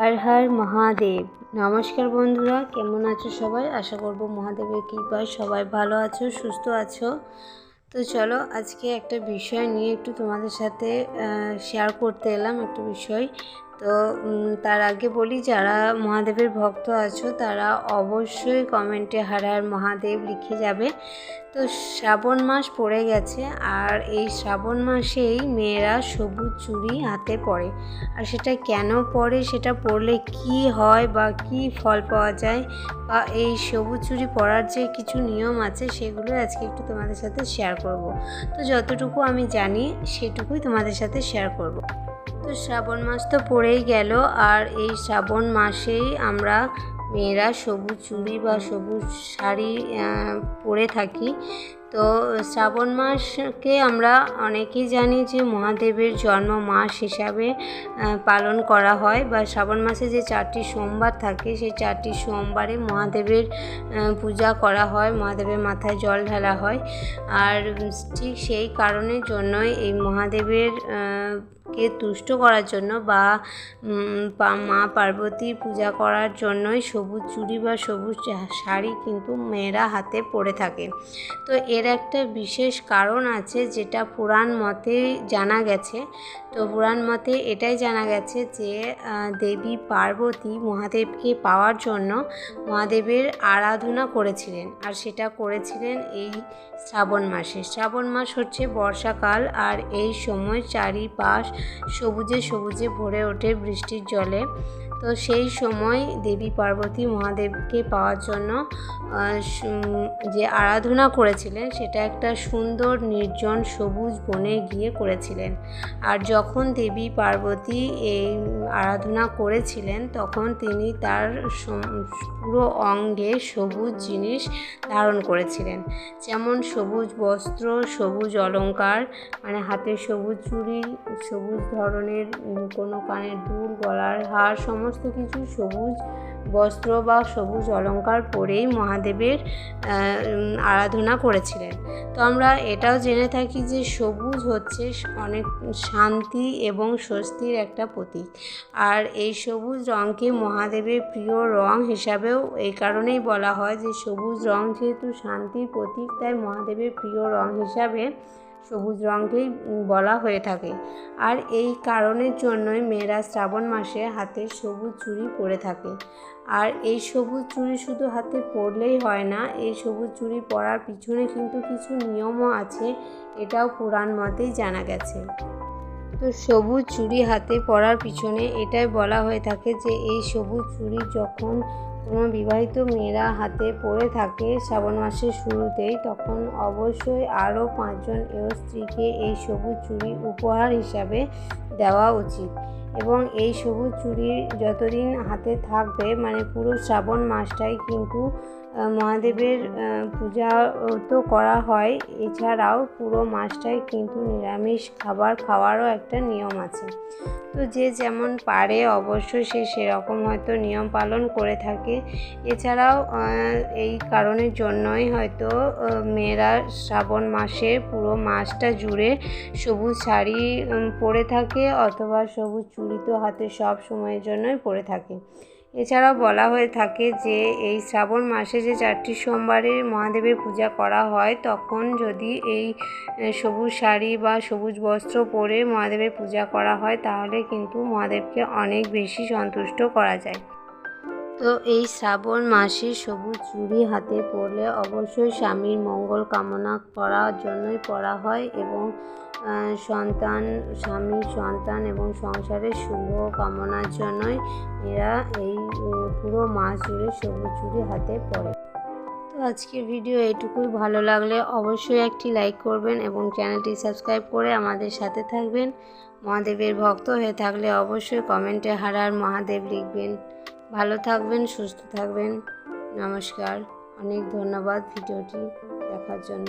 হর হর মহাদেব। নমস্কার বন্ধুরা, কেমন আছো সবাই? আশা করব মহাদেবের কৃপায় সবাই ভালো আছো, সুস্থ আছো। তো চলো, আজকে একটা বিষয় নিয়ে একটু তোমাদের সাথে শেয়ার করতে এলাম একটা বিষয়। তো তার আগে বলি, যারা মহাদেবের ভক্ত আছো, তারা অবশ্যই কমেন্টে হার হার মহাদেব লিখে যাবে। তো, শ্রাবণ মাস পড়ে গেছে, আর এই শ্রাবণ মাসেই মেয়েরা সবুজ চুড়ি হাতে পড়ে আর সেটা কেন পড়ে সেটা পড়লে কি হয় বা কি ফল পাওয়া যায়, বা এই সবুজ চুড়ি পরার যে কিছু নিয়ম আছে, সেগুলো আজকে একটু তোমাদের সাথে শেয়ার করব। তো, যতটুকু আমি জানি, সেটুকুই তোমাদের সাথে শেয়ার করব। তো শ্রাবণ মাস তো পড়েই গেল আর এই শ্রাবণ মাসেই আমরা মেয়েরা সবুজ চুড়ি বা সবুজ শাড়ি পরে থাকি। তো শ্রাবণ মাসকে আমরা অনেকেই জানি যে মহাদেবের জন্ম মাস হিসাবে পালন করা হয় বা শ্রাবণ মাসে যে চারটি সোমবার থাকে, সেই চারটি সোমবারে মহাদেবের পূজা করা হয়, মহাদেবের মাথায় জল ঢালা হয়। আর ঠিক সেই কারণের জন্যই এই মহাদেবের কে তুষ্ট করার জন্য বা মা পার্বতীর পূজা করার জন্যই সবুজ চুড়ি বা সবুজ শাড়ি কিন্তু মেয়েরা হাতে পরে থাকে। তো এর একটা বিশেষ কারণ আছে যেটা পুরাণ মতে জানা গেছে। তো পুরাণ মতে এটাই জানা গেছে যে দেবী পার্বতী মহাদেবকে পাওয়ার জন্য মহাদেবের আরাধনা করেছিলেন। আর সেটা করেছিলেন এই শ্রাবণ মাসে। শ্রাবণ মাস হচ্ছে বর্ষাকাল আর এই সময় চারিপাশ সবুজে সবুজে ভরে ওঠে বৃষ্টির জলে। তো সেই সময় দেবী পার্বতী মহাদেবকে পাওয়ার জন্য যে আরাধনা করেছিলেন, সেটা একটা সুন্দর, নির্জন, সবুজ বনে গিয়ে করেছিলেন। আর যখন দেবী পার্বতী এই আরাধনা করেছিলেন, তখন তিনি তার পুরো অঙ্গে সবুজ জিনিস ধারণ করেছিলেন। যেমন সবুজ বস্ত্র, সবুজ অলঙ্কার মানে হাতে সবুজ চুড়ি, সবুজ ধরনের কোনো কানের দুল, গলার হার, সমস্ত কিছু সবুজ বস্ত্র বা সবুজ অলঙ্কার পরেই মহাদেবের আরাধনা করেছিলেন। তো আমরা এটাও জেনে থাকি যে সবুজ হচ্ছে অনেক শান্তি এবং স্বস্তির একটা প্রতীক। আর এই সবুজ রঙকে মহাদেবের প্রিয় রং হিসাবেও এই কারণেই বলা হয় যে সবুজ রং যেহেতু শান্তির প্রতীক, তাই মহাদেবের প্রিয় রং হিসাবে সবুজ রঙকেই বলা হয়ে থাকে। আর এই কারণের জন্যই মেয়েরা শ্রাবণ মাসে হাতে সবুজ চুড়ি পরে থাকে। আর এই সবুজ চুড়ি শুধু হাতে পরলেই হয় না, এই সবুজ চুড়ি পরার পিছনে কিন্তু কিছু নিয়মও আছে, এটাও পুরাণ মতেই জানা গেছে। তো সবুজ চুড়ি হাতে পরার পিছনে এটাই বলা হয়ে থাকে যে, এই সবুজ চুড়ি যখন কোনো বিবাহিত মেয়েরা হাতে পরে থাকে শ্রাবণ মাসের শুরুতেই, তখন অবশ্যই আরও পাঁচজন এও স্ত্রীকে এই সবুজ চুড়ি উপহার হিসাবে দেওয়া উচিত। এবং এই সবুজ চুড়ি যতদিন হাতে থাকবে মানে পুরো শ্রাবণ মাসটাই কিন্তু মহাদেবের পূজা তো করা হয়। এছাড়াও পুরো মাসটাই কিন্তু নিরামিষ খাবার খাওয়ারও একটা নিয়ম আছে। তো যে যেমন পারে অবশ্যই সে সেরকম হয়তো নিয়ম পালন করে থাকে। এছাড়াও এই কারণের জন্যই হয়তো মেয়েরা শ্রাবণ মাসে পুরো মাসটা জুড়ে সবুজ শাড়ি পরে থাকে অথবা সবুজ চুড়ি তো হাতে সব সময়ের জন্যই পরে থাকে। এছাড়াও বলা হয়ে থাকে যে, এই শ্রাবণ মাসে যে চারটি সোমবারে মহাদেবের পূজা করা হয়, তখন যদি এই সবুজ শাড়ি বা সবুজ বস্ত্র পরে মহাদেবের পূজা করা হয়, তাহলে কিন্তু মহাদেবকে অনেক বেশি সন্তুষ্ট করা যায়। তো এই শ্রাবণ মাসে সবুজ চুড়ি হাতে পরলে অবশ্যই স্বামীর মঙ্গল কামনা করার জন্যই পরা হয় এবং সন্তান, স্বামী, সন্তান এবং সংসারের শুভ কামনার জন্যই এরা এই পুরো মাস জুড়ে সবুজ চুরি হাতে পরে তো আজকের ভিডিও এইটুকুই। ভালো লাগলে অবশ্যই একটি লাইক করবেন এবং চ্যানেলটি সাবস্ক্রাইব করে আমাদের সাথে থাকবেন। মহাদেবের ভক্ত হয়ে থাকলে অবশ্যই কমেন্টে হারার মহাদেব লিখবেন। ভালো থাকবেন, সুস্থ থাকবেন। নমস্কার। অনেক ধন্যবাদ ভিডিওটি দেখার জন্য।